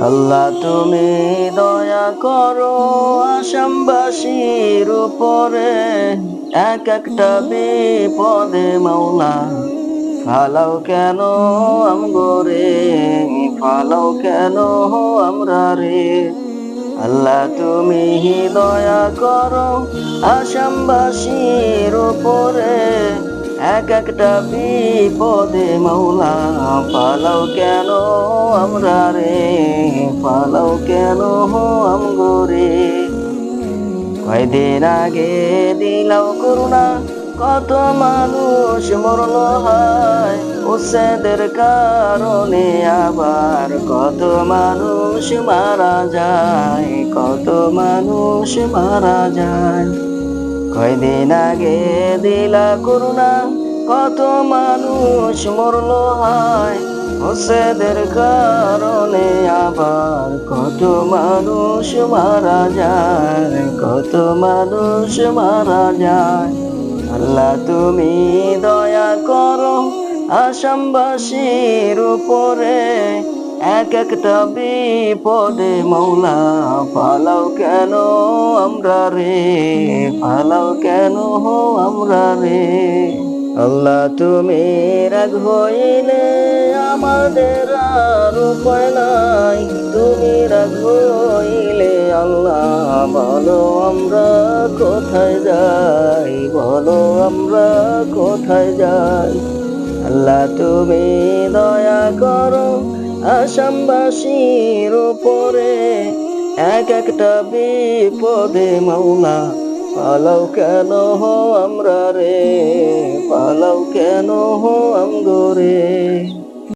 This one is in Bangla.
আল্লাহ তুমি দয়া করো আসামবাসীর উপরে। এক একটা বিপদে মাওলা, ফালাও কেন আমগরে ফালাও কেন আমরা রে? আল্লাহ তুমি দয়া করো আসামবাসীর উপরে। এক একটা বিপদে মৌলা, পালাও কেন আমরা রে? পালাও কেন আমগরে কয়দিন আগে দিলাও করুণা, কত মানুষ মরল হয়। উচ্ছেদের কারণে আবার কত মানুষ মারা যায়, কত মানুষ মারা যায়। কয়দিন আগে দিলা করুণা কত মানুষ মরল হয় হোসেদের কারণে আবার কত মানুষ মারা যায়, কত মানুষ মারা যায়। আল্লাহ তুমি দয়া করো আসামবাসীর উপরে, এক একটা বিপদে মৌলা, পালাও কেন আমরা রে, পালাও কেন হো আমরা রে? আল্লাহ, তুমি রাগ হইলে আমাদের আর উপায় নাই। তুমি রাগ হইলে আল্লাহ, বলো আমরা কোথায় যাই? বলো আমরা কোথায় যাই? আল্লাহ, তুমি দয়া করো আসামবাসীর উপরে। এক একটা বিপদে মাওলা পালাও কেন হো আমরা রে? পালাও কেন হো আমগরে